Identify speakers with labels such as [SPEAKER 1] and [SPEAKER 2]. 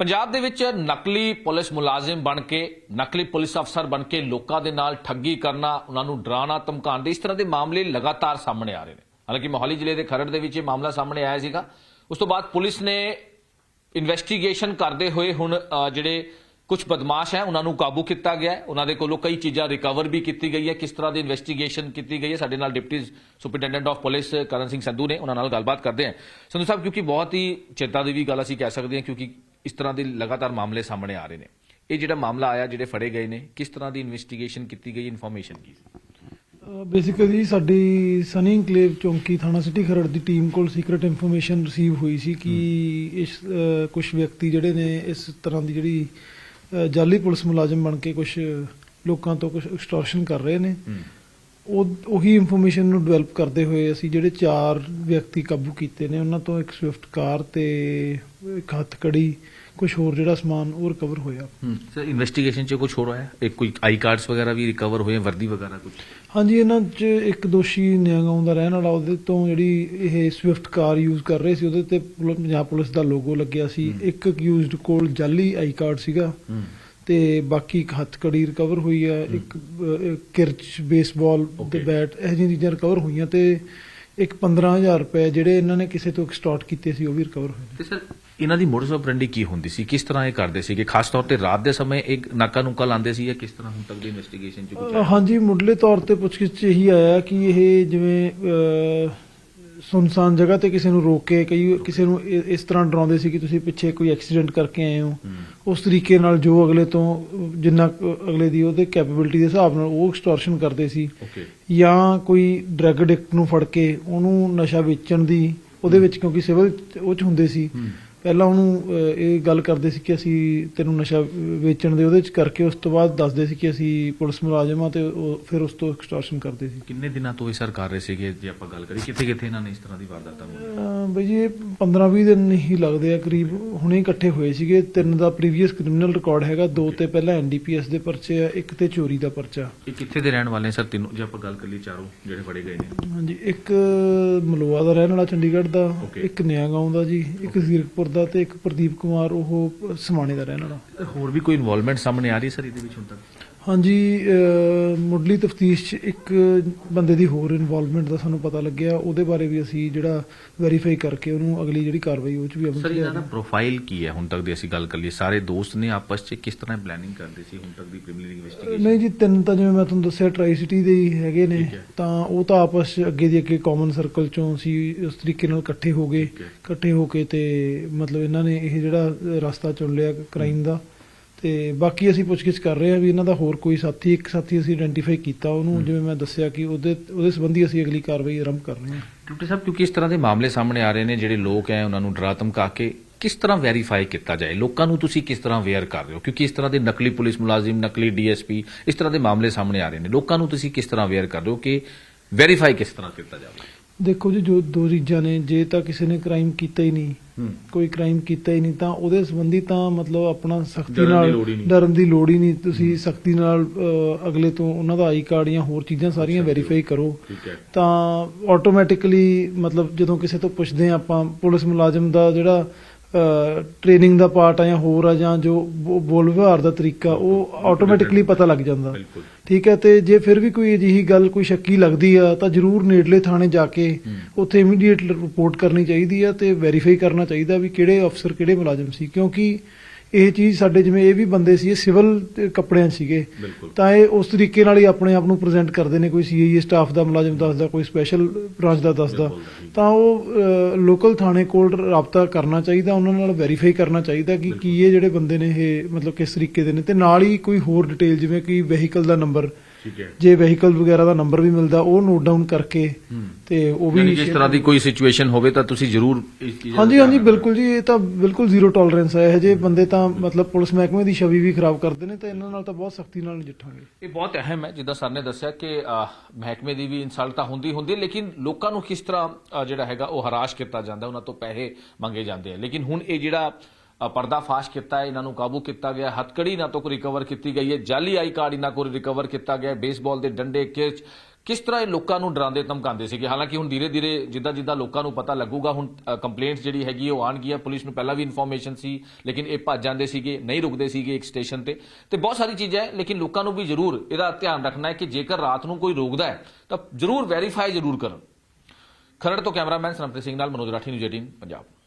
[SPEAKER 1] ਪੰਜਾਬ ਦੇ ਵਿੱਚ ਨਕਲੀ ਪੁਲਿਸ ਮੁਲਾਜ਼ਮ ਬਣ ਕੇ, ਨਕਲੀ ਪੁਲਿਸ ਅਫਸਰ ਬਣ ਕੇ ਲੋਕਾਂ ਦੇ ਨਾਲ ਠੱਗੀ ਕਰਨਾ, ਉਹਨਾਂ ਨੂੰ ਡਰਾਉਣਾ, ਧਮਕਾਉਣ ਦੇ ਇਸ ਤਰ੍ਹਾਂ ਦੇ ਮਾਮਲੇ ਲਗਾਤਾਰ ਸਾਹਮਣੇ ਆ ਰਹੇ ਨੇ। ਹਾਲਾਂਕਿ ਮੋਹਾਲੀ ਜ਼ਿਲ੍ਹੇ ਦੇ ਖਰੜ ਦੇ ਵਿੱਚ ਇਹ ਮਾਮਲਾ ਸਾਹਮਣੇ ਆਇਆ ਸੀਗਾ। ਉਸ ਤੋਂ ਬਾਅਦ ਪੁਲਿਸ ਨੇ ਇਨਵੈਸਟੀਗੇਸ਼ਨ ਕਰਦੇ ਹੋਏ ਹੁਣ ਜਿਹੜੇ ਕੁਝ ਬਦਮਾਸ਼ ਹੈ, ਉਹਨਾਂ ਨੂੰ ਕਾਬੂ ਕੀਤਾ ਗਿਆ ਹੈ। ਉਹਨਾਂ ਦੇ ਕੋਲੋਂ ਕਈ ਚੀਜ਼ਾਂ ਰਿਕਵਰ ਵੀ ਕੀਤੀ ਗਈ ਹੈ। ਕਿਸ ਤਰ੍ਹਾਂ ਦੀ ਇਨਵੈਸਟੀਗੇਸ਼ਨ ਕੀਤੀ ਗਈ ਹੈ, ਸਾਡੇ ਨਾਲ ਡਿਪਟੀ ਸੁਪਰਡੈਂਟੈਂਟ ਆਫ ਪੁਲਿਸ ਕਰਨ ਸਿੰਘ ਸੰਧੂ ਨੇ, ਉਹਨਾਂ ਨਾਲ ਗੱਲਬਾਤ ਕਰਦੇ ਹਾਂ। ਸੰਧੂ ਸਾਹਿਬ, ਕਿਉਂਕਿ ਬਹੁਤ ਹੀ ਚਿੰਤਾ ਦੀ ਵੀ ਗੱਲ ਅਸੀਂ ਕਹਿ ਸਕਦੇ ਹਾਂ, ਕਿਉਂਕਿ ਇਸ ਤਰ੍ਹਾਂ ਦੇ ਲਗਾਤਾਰ ਮਾਮਲੇ ਸਾਹਮਣੇ ਆ ਰਹੇ ਨੇ। ਇਹ ਜਿਹੜਾ ਮਾਮਲਾ ਆਇਆ ਜਿਹੜੇ ਫੜੇ ਗਏ ਨੇ ਕਿਸ ਤਰ੍ਹਾਂ ਦੀ ਇਨਵੈਸਟੀਗੇਸ਼ਨ ਕੀਤੀ ਗਈ ਇਨਫੋਰਮੇਸ਼ਨ ਕੀ
[SPEAKER 2] ਬੇਸਿਕਲੀ ਸਾਡੀ ਸਨੀ ਇਨਕਲੇਵ ਚੌਂਕੀ ਥਾਣਾ ਸਿਟੀ ਖਰੜ ਦੀ ਟੀਮ ਕੋਲ ਸੀਕ੍ਰੀਟ ਇਨਫੋਰਮੇਸ਼ਨ ਰਿਸੀਵ ਹੋਈ ਸੀ ਕਿ ਇਸ ਕੁਝ ਵਿਅਕਤੀ ਜਿਹੜੇ ਨੇ ਇਸ ਤਰ੍ਹਾਂ ਦੀ ਜਿਹੜੀ ਜਾਲੀ ਪੁਲਿਸ ਮੁਲਾਜ਼ਮ ਬਣ ਕੇ ਕੁਝ ਲੋਕਾਂ ਤੋਂ ਕੁਝ ਐਕਸਟੋਰਸ਼ਨ ਕਰ ਰਹੇ ਨੇ। ਉਹ ਉਹੀ ਇਨਫੋਰਮੇਸ਼ਨ ਨੂੰ ਡਿਵੈਲਪ ਕਰਦੇ ਹੋਏ ਅਸੀਂ ਜਿਹੜੇ ਚਾਰ ਵਿਅਕਤੀ ਕਾਬੂ ਕੀਤੇ ਨੇ ਉਹਨਾਂ ਤੋਂ ਇੱਕ ਸਵਿਫਟ ਕਾਰ ਤੇ ਇੱਕ ਹੱਥਕੜੀ ਕੁਝ ਹੋਰ ਜਿਹੜਾ ਸਮਾਨ ਉਹ ਰਿਕਵਰ ਹੋਇਆ।
[SPEAKER 1] ਸਰ ਇਨਵੈਸਟੀਗੇਸ਼ਨ 'ਚ ਕੁਝ ਹੋ ਰਿਹਾ ਹੈ ਇੱਕ ਕੋਈ ਆਈ ਕਾਰਡਸ ਵਗੈਰਾ ਵੀ ਰਿਕਵਰ ਹੋਏ ਵਰਦੀ ਵਗੈਰਾ ਕੁਝ
[SPEAKER 2] ਹਾਂਜੀ ਇਹਨਾਂ 'ਚ ਇੱਕ ਦੋਸ਼ੀ ਨਿਆਗਾਉਂ ਦਾ ਰਹਿਣ ਵਾਲਾ ਉਹਦੇ ਤੋਂ ਜਿਹੜੀ ਇਹ ਸਵਿਫਟ ਕਾਰ ਯੂਜ਼ ਕਰ ਰਹੇ ਸੀ ਉਹਦੇ ਤੇ ਪੰਜਾਬ ਪੁਲਿਸ ਦਾ ਲੋਗੋ ਲੱਗਿਆ ਸੀ। ਇੱਕ ਅਕਿਊਜ਼ਡ ਕੋਲ ਜਾਲੀ ਆਈ ਕਾਰਡ ਸੀਗਾ। ਤੇ ਬਾਕੀ ਇੱਕ ਹੱਥਕੜੀ ਰਿਕਵਰ ਹੋਈ ਆ ਇੱਕ ਅਹ, ਕਿਰਚ ਬੇਸਬਾਲ ਤੇ
[SPEAKER 1] Okay.
[SPEAKER 2] ਬੈਟ ਇਹ ਜਿਹੀਆਂ ਚੀਜ਼ਾਂ ਰਿਕਵਰ ਹੋਈਆਂ ਤੇ ਇੱਕ 15000 ਰੁਪਏ ਜਿਹੜੇ ਇਹਨਾਂ ਨੇ ਕਿਸੇ ਤੋਂ ਐਕਸਟੋਰਟ ਕੀਤੇ ਸੀ ਉਹ ਵੀ ਰਿਕਵਰ ਹੋਏ ਨੇ।
[SPEAKER 1] ਤੇ ਸਰ ਇਹਨਾਂ ਦੀ ਮੋਡਸ ਆਪਰੈਂਡੀ ਕੀ ਹੁੰਦੀ ਸੀ ਕਿਸ ਤਰ੍ਹਾਂ ਇਹ ਕਰਦੇ ਸੀਗੇ ਖਾਸ ਤੌਰ ਤੇ ਰਾਤ ਦੇ ਸਮੇਂ ਇੱਕ ਨਾਕਾ ਨੁਕਾ ਲਾਉਂਦੇ ਸੀ ਜਾਂ ਕਿਸ ਤਰ੍ਹਾਂ ਹੁਣ ਤੱਕ ਦੀ ਇਨਵੈਸਟੀਗੇਸ਼ਨ 'ਚ ਕੁਝ
[SPEAKER 2] ਹਾਂਜੀ ਮੁੱਢਲੇ ਤੌਰ ਤੇ ਪੁੱਛਗਿੱਛ 'ਚ ਇਹੀ ਆਇਆ ਕਿ ਇਹ ਜਿਵੇਂ ਸੁਨਸਾਨ ਜਗ੍ਹਾ ਤੇ ਕਿਸੇ ਨੂੰ ਰੋਕ ਕੇ ਕਈ ਕਿਸੇ ਨੂੰ ਇ- ਇਸ ਤਰ੍ਹਾਂ ਡਰਾਉਂਦੇ ਸੀ ਕਿ ਤੁਸੀਂ ਪਿੱਛੇ ਕੋਈ ਐਕਸੀਡੈਂਟ ਕਰਕੇ ਆਏ ਹੋ। ਉਸ ਤਰੀਕੇ ਨਾਲ ਜੋ ਅਗਲੇ ਤੋਂ ਜਿੰਨਾ ਕੁ ਅਗਲੇ ਦੀ ਉਹਦੇ ਕੈਪੇਬਿਲਿਟੀ ਦੇ ਹਿਸਾਬ ਨਾਲ ਉਹ ਐਕਸਟੋਰਸ਼ਨ ਕਰਦੇ ਸੀ।
[SPEAKER 1] ਓਕੇ
[SPEAKER 2] ਜਾਂ ਕੋਈ ਡਰੱਗ ਐਡਿਕਟ ਨੂੰ ਫੜ ਕੇ ਉਹਨੂੰ ਨਸ਼ਾ ਵੇਚਣ ਦੀ ਉਹਦੇ ਵਿੱਚ ਕਿਉਂਕਿ ਸਿਵਲ ਉਹ ਚ ਹੁੰਦੇ ਸੀ। ਪਹਿਲਾਂ ਉਹਨੂੰ ਇਹ ਗੱਲ ਕਰਦੇ ਸੀ ਕਿ ਅਸੀਂ ਤੈਨੂੰ ਨਸ਼ਾ ਵੇਚਣ ਦੇ ਉਹਦੇ ਚ ਕਰਕੇ ਉਸ ਤੋਂ ਬਾਅਦ ਦੱਸਦੇ ਸੀ ਕਿ ਅਸੀਂ ਪੁਲਿਸ ਮੁਲਾਜ਼ਮ ਆ ਤੇ ਫਿਰ ਉਸ ਤੋਂ ਐਕਸਟੋਰਸ਼ਨ ਕਰਦੇ ਸੀ।
[SPEAKER 1] ਕਿੰਨੇ ਦਿਨਾਂ ਤੋਂ ਇਹ ਸਰ ਕਰ ਰਹੇ ਸੀਗੇ, ਜੇ ਆਪਾਂ ਗੱਲ ਕਰੀਏ ਕਿੱਥੇ ਕਿੱਥੇ ਇਹਨਾਂ ਨੇ ਇਸ ਤਰ੍ਹਾਂ ਦੀ ਵਾਰਦਾਤਾਂ
[SPEAKER 2] ਬਈ ਜੀ ਇਹ 15-20 ਦਿਨ ਹੀ ਲੱਗਦੇ ਆ ਕਰੀਬ ਹੁਣੇ ਇਕੱਠੇ ਹੋਏ ਸੀਗੇ। ਤਿੰਨ ਦਾ ਪ੍ਰੀਵੀਅਸ ਕ੍ਰਿਮੀਨਲ ਰਿਕਾਰਡ ਹੈਗਾ ਦੋ ਤੇ ਪਹਿਲਾਂ ਐਨਡੀਪੀਐਸ ਦੇ ਪਰਚੇ ਆ ਇੱਕ ਤੇ ਚੋਰੀ ਦਾ ਪਰਚਾ।
[SPEAKER 1] ਇਹ ਕਿੱਥੇ ਦੇ ਰਹਿਣ ਵਾਲੇ ਨੇ ਸਰ ਤਿੰਨੋਂ ਜੇ ਆਪਾਂ ਗੱਲ ਕਰੀਏ ਚਾਰੋਂ ਜਿਹੜੇ ਫੜੇ ਗਏ ਨੇ।
[SPEAKER 2] ਹਾਂਜੀ ਇੱਕ ਮਲੂਆ ਦਾ ਰਹਿਣ ਵਾਲਾ ਚੰਡੀਗੜ੍ਹ ਦਾ
[SPEAKER 1] Okay.
[SPEAKER 2] ਇੱਕ ਨਿਆਗਾਉਂ ਦਾ ਜੀ ਇੱਕ ਜ਼ੀਰਕਪੁਰ ਦਾ ਤੇ ਇੱਕ ਪ੍ਰਦੀਪ ਕੁਮਾਰ ਉਹ ਸਮਾਣੇ ਦਾ ਰਹਿਣ ਵਾਲਾ।
[SPEAKER 1] ਹੋਰ ਵੀ ਕੋਈ ਇਨਵੋਲਵਮੈਂਟ ਸਾਹਮਣੇ ਆ ਰਹੀ ਸਰ ਇਹਦੇ ਵਿੱਚ ਹੁਣ ਤੱਕ?
[SPEAKER 2] ਹਾਂਜੀ ਮੁੱਢਲੀ ਤਫਤੀਸ਼ 'ਚ ਇੱਕ ਬੰਦੇ ਦੀ ਹੋਰ ਇਨਵੋਲਵਮੈਂਟ ਦਾ ਸਾਨੂੰ ਪਤਾ ਲੱਗਿਆ। ਉਹਦੇ ਬਾਰੇ ਵੀ ਅਸੀਂ ਜਿਹੜਾ ਵੈਰੀਫਾਈ ਕਰਕੇ ਉਹਨੂੰ ਅਗਲੀ ਜਿਹੜੀ ਕਾਰਵਾਈ ਉਹ 'ਚ ਵੀ ਅਮਲ
[SPEAKER 1] ਸਰ ਇਹਨਾਂ ਦਾ ਪ੍ਰੋਫਾਈਲ ਕੀ ਹੈ? ਹੁਣ ਤੱਕ ਦੀ ਅਸੀਂ ਗੱਲ ਕਰੀਏ ਸਾਰੇ ਦੋਸਤ ਨੇ ਆਪਸ 'ਚ ਕਿਸ ਤਰ੍ਹਾਂ ਪਲੈਨਿੰਗ ਕਰਦੇ ਸੀ ਹੁਣ ਤੱਕ ਦੀ ਪ੍ਰੀਲਿਮਿਨਰੀ ਇਨਵੈਸਟੀਗੇਸ਼ਨ
[SPEAKER 2] ਨਹੀਂ ਜੀ ਤਿੰਨ ਤਾਂ ਜਿਵੇਂ ਮੈਂ ਤੁਹਾਨੂੰ ਦੱਸਿਆ ਟਰਾਈ ਸਿਟੀ ਦੇ ਹੀ ਹੈਗੇ ਨੇ। ਤਾਂ ਉਹ ਤਾਂ ਆਪਸ 'ਚ ਅੱਗੇ ਦੀ ਅੱਗੇ ਕਾਮਨ ਸਰਕਲ ਚੋਂ ਸੀ ਉਸ ਤਰੀਕੇ ਨਾਲ ਇਕੱਠੇ ਹੋ ਗਏ। ਇਕੱਠੇ ਹੋ ਕੇ ਤੇ ਮਤਲਬ ਇਹਨਾਂ ਨੇ ਇਹ ਜਿਹੜਾ ਰਸਤਾ ਚੁਣ ਲਿਆ ਕ੍ਰਾਈਮ ਦਾ। ਤੇ ਬਾਕੀ ਅਸੀਂ ਪੁੱਛਗਿੱਛ ਕਰ ਰਹੇ ਹਾਂ ਵੀ ਇਹਨਾਂ ਦਾ ਹੋਰ ਕੋਈ ਸਾਥੀ ਇੱਕ ਸਾਥੀ ਅਸੀਂ ਆਇਡੈਂਟੀਫਾਈ ਕੀਤਾ ਉਹਨੂੰ ਜਿਵੇਂ ਮੈਂ ਦੱਸਿਆ ਕਿ ਉਹਦੇ ਉਹਦੇ ਸੰਬੰਧੀ ਅਸੀਂ ਅਗਲੀ ਕਾਰਵਾਈ ਆਰੰਭ ਕਰ ਰਹੇ ਹਾਂ।
[SPEAKER 1] ਡਿਪਟੀ ਸਾਹਿਬ ਕਿਉਂਕਿ ਇਸ ਤਰ੍ਹਾਂ ਦੇ ਮਾਮਲੇ ਸਾਹਮਣੇ ਆ ਰਹੇ ਨੇ ਜਿਹੜੇ ਲੋਕ ਹੈ ਉਹਨਾਂ ਨੂੰ ਡਰਾ ਧਮਕਾ ਕੇ ਕਿਸ ਤਰ੍ਹਾਂ ਵੈਰੀਫਾਈ ਕੀਤਾ ਜਾਏ? ਲੋਕਾਂ ਨੂੰ ਤੁਸੀਂ ਕਿਸ ਤਰ੍ਹਾਂ ਅਵੇਅਰ ਕਰ ਰਹੇ ਹੋ? ਕਿਉਂਕਿ ਇਸ ਤਰ੍ਹਾਂ ਦੇ ਨਕਲੀ ਪੁਲਿਸ ਮੁਲਾਜ਼ਮ ਨਕਲੀ ਡੀਐਸਪੀ ਇਸ ਤਰ੍ਹਾਂ ਦੇ ਮਾਮਲੇ ਸਾਹਮਣੇ ਆ ਰਹੇ ਨੇ। ਲੋਕਾਂ ਨੂੰ ਤੁਸੀਂ ਕਿਸ ਤਰ੍ਹਾਂ ਅਵੇਅਰ ਕਰ ਰਹੇ ਹੋ ਕਿ ਵੈਰੀਫਾਈ ਕਿਸ ਤਰ੍ਹਾਂ ਕੀਤਾ ਜਾਵੇ?
[SPEAKER 2] ਦੇਖੋ ਜੀ ਜੋ ਦੋ ਚੀਜ਼ਾਂ ਨੇ ਜੇ ਤਾਂ ਕਿਸੇ ਨੇ ਕ੍ਰਾਈਮ ਕੀਤਾ ਹੀ ਨਹੀਂ ਕੋਈ ਕ੍ਰਾਈਮ ਕੀਤਾ ਹੀ ਨਹੀਂ ਤਾਂ ਉਹਦੇ ਸੰਬੰਧੀ ਤਾਂ ਮਤਲਬ ਆਪਣਾ ਸਖਤੀ ਨਾਲ। ਡਰਨ ਦੀ ਲੋੜ ਹੀ ਨਹੀਂ। ਤੁਸੀਂ ਸਖਤੀ ਨਾਲ ਅਗਲੇ ਤੋਂ ਉਹਨਾਂ ਦਾ ਆਈ ਕਾਰਡ ਜਾਂ ਹੋਰ ਚੀਜ਼ਾਂ ਸਾਰੀਆਂ ਵੈਰੀਫਾਈ ਕਰੋ। ਤਾਂ ਆਟੋਮੈਟਿਕਲੀ ਮਤਲਬ ਜਦੋਂ ਕਿਸੇ ਤੋਂ ਪੁੱਛਦੇ ਆ ਆਪਾਂ ਪੁਲਿਸ ਮੁਲਾਜ਼ਮ ਦਾ ਜਿਹੜਾ ਟ੍ਰੇਨਿੰਗ ਦਾ ਪਾਰਟ ਆ ਜਾਂ ਹੋਰ ਆ ਜਾਂ ਜੋ ਬੋਲ ਵਿਵਹਾਰ ਦਾ ਤਰੀਕਾ ਉਹ ਆਟੋਮੈਟਿਕਲੀ ਪਤਾ ਲੱਗ ਜਾਂਦਾ। ਠੀਕ ਹੈ ਤੇ ਜੇ ਫਿਰ ਵੀ ਕੋਈ ਅਜਿਹੀ ਗੱਲ ਕੋਈ ਸ਼ੱਕੀ ਲੱਗਦੀ ਆ ਤਾਂ ਜਰੂਰ ਨੇੜਲੇ ਥਾਣੇ ਜਾ ਕੇ ਉੱਥੇ ਇਮੀਡੀਏਟ ਰਿਪੋਰਟ ਕਰਨੀ ਚਾਹੀਦੀ ਆ ਤੇ ਵੈਰੀਫਾਈ ਕਰਨਾ ਚਾਹੀਦਾ ਵੀ ਕਿਹੜੇ ਅਫਸਰ ਕਿਹੜੇ ਮੁਲਾਜ਼ਮ ਸੀ। ਕਿਉਂਕਿ ਇਹ ਚੀਜ਼ ਸਾਡੇ ਜਿਵੇਂ ਇਹ ਵੀ ਬੰਦੇ ਸੀ ਇਹ ਸਿਵਲ ਕੱਪੜਿਆਂ 'ਚ ਸੀਗੇ। ਤਾਂ ਇਹ ਉਸ ਤਰੀਕੇ ਨਾਲ ਹੀ ਆਪਣੇ ਆਪ ਨੂੰ ਪ੍ਰੈਜ਼ੈਂਟ ਕਰਦੇ ਨੇ ਕੋਈ ਸੀਆਈਏ ਸਟਾਫ ਦਾ ਮੁਲਾਜ਼ਮ ਦੱਸਦਾ ਕੋਈ ਸਪੈਸ਼ਲ ਬ੍ਰਾਂਚ ਦਾ ਦੱਸਦਾ। ਤਾਂ ਉਹ ਲੋਕਲ ਥਾਣੇ ਕੋਲ ਰਾਬਤਾ ਕਰਨਾ ਚਾਹੀਦਾ ਉਹਨਾਂ ਨਾਲ ਵੈਰੀਫਾਈ ਕਰਨਾ ਚਾਹੀਦਾ ਕਿ ਕੀ ਇਹ ਜਿਹੜੇ ਬੰਦੇ ਨੇ ਇਹ ਮਤਲਬ ਕਿਸ ਤਰੀਕੇ ਦੇ ਨੇ। ਤੇ ਨਾਲ ਹੀ ਕੋਈ ਹੋਰ ਡਿਟੇਲ ਜਿਵੇਂ ਕਿ ਵਹੀਕਲ ਦਾ ਨੰਬਰ
[SPEAKER 1] ਠੀਕ ਹੈ।
[SPEAKER 2] ਜੇ ਵਹੀਕਲ ਵਗੈਰਾ ਦਾ ਨੰਬਰ ਵੀ ਮਿਲਦਾ ਉਹ ਨੋਟ ਡਾਊਨ ਕਰਕੇ ਤੇ ਉਹ ਵੀ
[SPEAKER 1] ਜਿਸ ਤਰ੍ਹਾਂ ਦੀ ਕੋਈ ਸਿਚੁਏਸ਼ਨ ਹੋਵੇ ਤਾਂ ਤੁਸੀਂ ਜ਼ਰੂਰ ਇਸ ਚੀਜ਼ ਦਾ
[SPEAKER 2] ਹਾਂਜੀ ਹਾਂਜੀ। ਬਿਲਕੁਲ ਜੀ ਇਹ ਤਾਂ ਬਿਲਕੁਲ ਜ਼ੀਰੋ ਟੋਲਰੈਂਸ ਹੈ। ਇਹ ਜੇ ਬੰਦੇ ਤਾਂ ਮਤਲਬ ਪੁਲਿਸ ਮਹਿਕਮੇ ਦੀ ਛਵੀ ਵੀ ਖਰਾਬ ਕਰਦੇ ਨੇ ਤਾਂ ਇਹਨਾਂ ਨਾਲ ਤਾਂ ਬਹੁਤ ਸਖਤੀ ਨਾਲ ਨਜਿੱਠਾਂਗੇ।
[SPEAKER 1] ਇਹ ਬਹੁਤ ਅਹਿਮ ਹੈ ਜਿੱਦਾਂ ਸਰ ਨੇ ਦੱਸਿਆ ਕਿ ਮਹਿਕਮੇ ਦੀ ਵੀ ਇਨਸਲਟ ਤਾਂ ਹੁੰਦੀ ਹੁੰਦੀ ਹੈ ਲੇਕਿਨ ਲੋਕਾਂ ਨੂੰ ਕਿਸ ਤਰ੍ਹਾਂ ਜਿਹੜਾ ਹੈਗਾ ਉਹ ਹਰਾਸ਼ ਕੀਤਾ ਜਾਂਦਾ ਉਹਨਾਂ ਤੋਂ ਪੈਸੇ ਮੰਗੇ ਜਾਂਦੇ ਆ। ਲੇਕਿਨ ਹੁਣ ਇਹ ਜਿਹੜਾ ਪਰਦਾਫਾਸ਼ ਕੀਤਾ ਹੈ, ਇਹਨਾਂ ਨੂੰ ਕਾਬੂ ਕੀਤਾ ਗਿਆ ਹੱਥਕੜੀ ਇਹਨਾਂ ਤੋਂ ਰਿਕਵਰ ਕੀਤੀ ਗਈ ਹੈ। ਜਾਲੀ ਆਈ ਕਾਰਡ ਇਹਨਾਂ ਕੋਲ ਰਿਕਵਰ ਕੀਤਾ ਗਿਆ ਹੈ। ਬੇਸਬਾਲ ਦੇ ਡੰਡੇ ਕਿਚ ਕਿਸ ਤਰ੍ਹਾਂ ਇਹ ਲੋਕਾਂ ਨੂੰ ਡਰਾਉਂਦੇ, ਧਮਕਾਉਂਦੇ ਸੀਗੇ? ਹਾਲਾਂਕਿ ਹੁਣ ਧੀਰੇ ਧੀਰੇ ਜਿੱਦਾਂ ਜਿੱਦਾਂ ਲੋਕਾਂ ਨੂੰ ਪਤਾ ਲੱਗੂਗਾ, ਹੁਣ ਕੰਪਲੇਂਟਸ ਜਿਹੜੀ ਹੈਗੀ ਉਹ ਆਣਗੀਆਂ ਪੁਲਿਸ ਨੂੰ ਪਹਿਲਾਂ ਵੀ ਇਨਫੋਰਮੇਸ਼ਨ ਸੀ, ਲੇਕਿਨ ਇਹ ਭੱਜ ਜਾਂਦੇ ਸੀਗੇ, ਨਹੀਂ ਰੁਕਦੇ ਸੀਗੇ ਇੱਕ ਸਟੇਸ਼ਨ ਤੇ। ਤੇ ਬਹੁਤ ਸਾਰੀ ਚੀਜ਼ਾਂ ਹੈ, ਲੇਕਿਨ ਲੋਕਾਂ ਨੂੰ ਵੀ ਜ਼ਰੂਰ ਇਹਦਾ ਧਿਆਨ ਰੱਖਣਾ ਹੈ ਕਿ ਜੇਕਰ ਰਾਤ ਨੂੰ ਕੋਈ ਰੋਕਦਾ ਹੈ, ਤਾਂ ਜ਼ਰੂਰ ਵੈਰੀਫਾਈ ਜ਼ਰੂਰ ਕਰਨ। ਖਰੜ ਤੋਂ ਕੈਮਰਾਮੈਨ ਸਰਮਪ੍ਰੀਤ ਸਿੰਘ ਨਾਲ ਮਨੋਜ ਰਾਠੀ, ਨਿਊਜ਼ 18 ਪੰਜਾਬ।